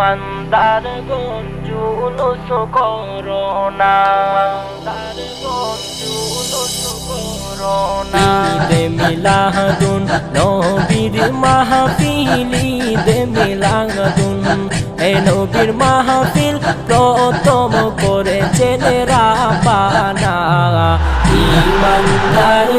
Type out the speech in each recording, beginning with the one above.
ইমানদার গঞ্জুলুস করোনা ইমানদার গঞ্জুলুস করোনা ঈদে মিলাদুন নবীর মাহফিল মিলাদুন এ নবীর মাহফিল প্রথম করেছেন রাবানা। ইমানদার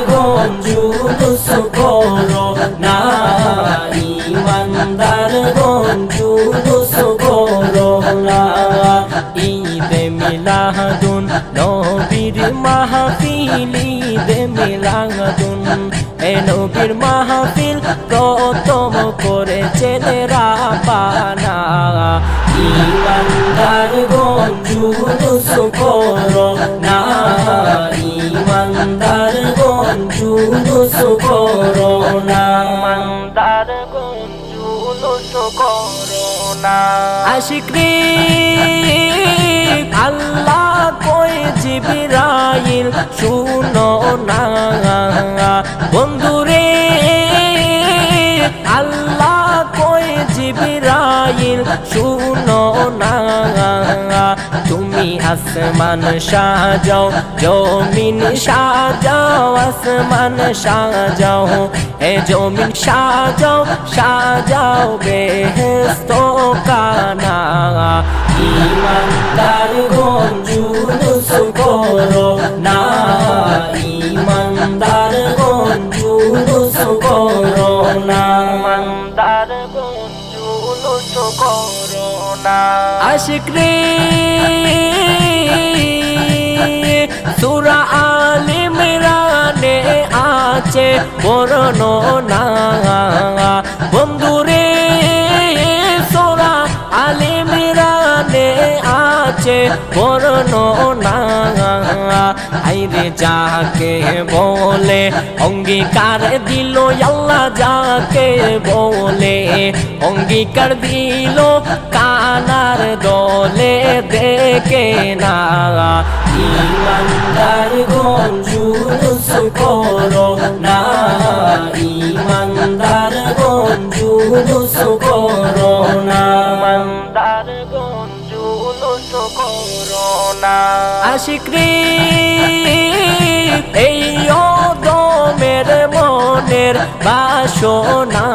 ঈদে মিলাদুন, নবীর মাহফিল, ঈদে মিলাদুন। এ নবীর মাহফিল প্রথম করেছেন রাবানা ইমানদার গঞ্জুলুস করো না ইমানদার গঞ্জুলুস করো না ইমানদার গঞ্জুলুস করোনা আশিক রে। আল্লাহ কই জিবরাইল? শুনো না। বন্ধু রে আল্লাহ কই জিবরাইল? শুনো না। তুমি আসমান সাজাও, জমিন সাজাও, আসমান সাজাও। এ জমিন সাজাও সাজাও বেহেস্ত কানা। ইমানদার গঞ্জুলুস করো না ইমানদার গঞ্জুলুস করো না ইমানদার গঞ্জুলুস করোনা আশিক রে আছে বর্ণনা আইরে যাকে বলে, অঙ্গীকার দিল আল্লাহ যাকে বলে, অঙ্গীকার দিল কানার দলে দেখে না। ইমানদার গঞ্জুলুস করো না। ইমানদার গঞ্জুলুস করোনা আশিক রে এই অদমের মনের বাসনা।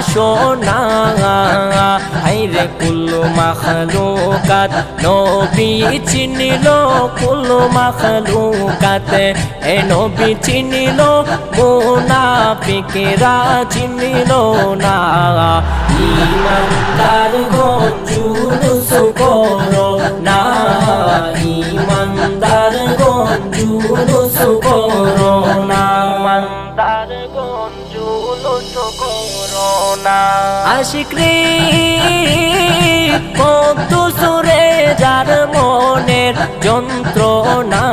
বাসনা হাইরে কুল্লু মাখলুকাত, নবী চিনিল কুল্লু মাখলুকাত। এ নবী চিনিল মুনাফিকেরা চিনিল না। ইমানদার গঞ্জুলুস করো না। ইমানদার গঞ্জুলুস করো না। ইমানদার গঞ্জুলুস করোনা আশিক রে, কত সুরে যার মনের যন্ত্রণা।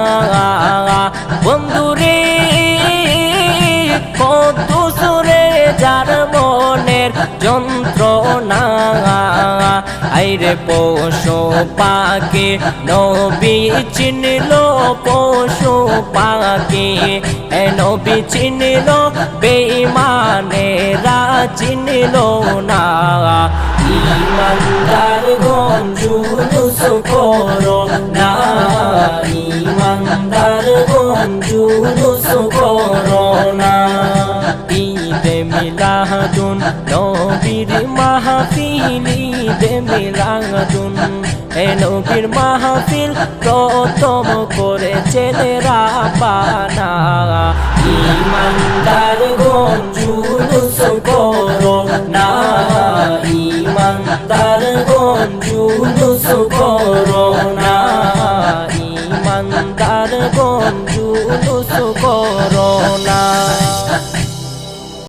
বন্ধু রে, কত সুরে যার মনের যন্ত্রণা। আইরে পশু পাকে নবী চিনল পশু পাকে এ নবী চিনল বেমানেরা চিনল না। ইমানদার গঞ্জুলুস করো না। ইমানদার গঞ্জুলুস করো না। ঈদে মিলাদুন নবীর মাহফিল ঈদে মিলাদুন এ মাহফিল প্রথম করে ছেলেরা পানা ইমানদার গঞ্জুলুস করো না। ইমানদার গঞ্জুলুস করো